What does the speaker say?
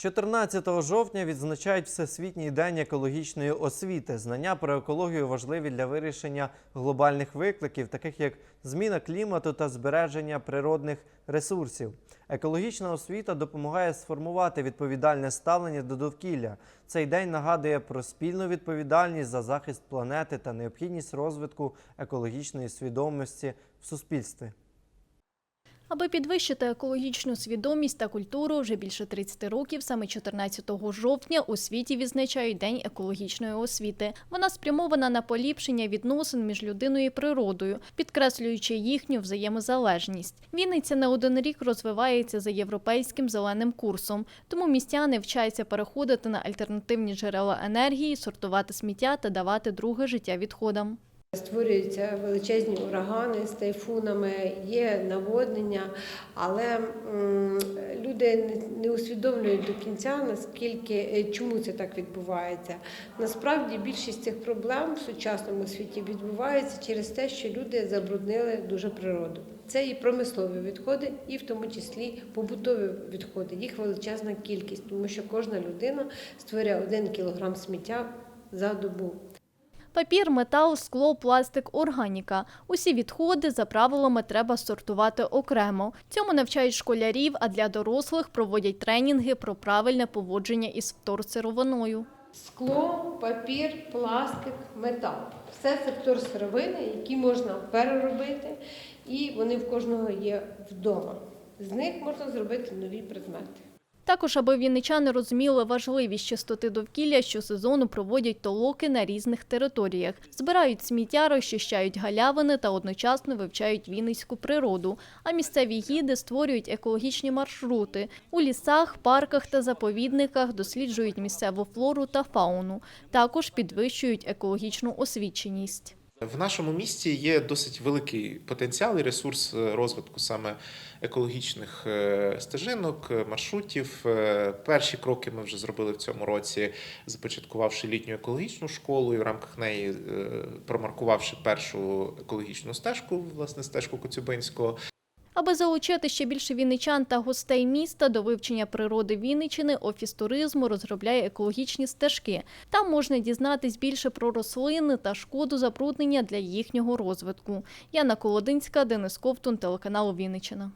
14 жовтня відзначають Всесвітній день екологічної освіти. Знання про екологію важливі для вирішення глобальних викликів, таких як зміна клімату та збереження природних ресурсів. Екологічна освіта допомагає сформувати відповідальне ставлення до довкілля. Цей день нагадує про спільну відповідальність за захист планети та необхідність розвитку екологічної свідомості в суспільстві. Аби підвищити екологічну свідомість та культуру, вже більше 30 років, саме 14 жовтня, у світі відзначають День екологічної освіти. Вона спрямована на поліпшення відносин між людиною і природою, підкреслюючи їхню взаємозалежність. Вінниця не один рік розвивається за європейським зеленим курсом, тому містяни вчаться переходити на альтернативні джерела енергії, сортувати сміття та давати друге життя відходам. Створюються величезні урагани з тайфунами, є наводнення, але люди не- усвідомлюють до кінця, наскільки е, чому це так відбувається. Насправді більшість цих проблем в сучасному світі відбуваються через те, що люди забруднили дуже природу. Це і промислові відходи, і в тому числі побутові відходи. Їх величезна кількість, тому що кожна людина створює один кілограм сміття за добу. Папір, метал, скло, пластик, органіка. Усі відходи за правилами треба сортувати окремо. Цьому навчають школярів, а для дорослих проводять тренінги про правильне поводження із вторсировиною. Скло, папір, пластик, метал. Все це вторсировини, які можна переробити, і вони в кожного є вдома. З них можна зробити нові предмети. Також, аби вінничани розуміли важливість чистоти довкілля, щосезону проводять толоки на різних територіях. Збирають сміття, розчищають галявини та одночасно вивчають вінницьку природу. А місцеві гіди створюють екологічні маршрути. У лісах, парках та заповідниках досліджують місцеву флору та фауну. Також підвищують екологічну освіченість. В нашому місті є досить великий потенціал і ресурс е, розвитку саме екологічних е, стежинок, е, маршрутів. Перші кроки ми вже зробили в цьому році, започаткувавши літню екологічну школу і в рамках неї промаркувавши першу екологічну стежку, власне, стежку Коцюбинського. Аби залучити ще більше вінничан та гостей міста до вивчення природи Вінничини, офіс туризму розробляє екологічні стежки. Там можна дізнатись більше про рослини та шкоду забруднення для їхнього розвитку. Яна Колодинська, Денис Ковтун, телеканал Вінничина.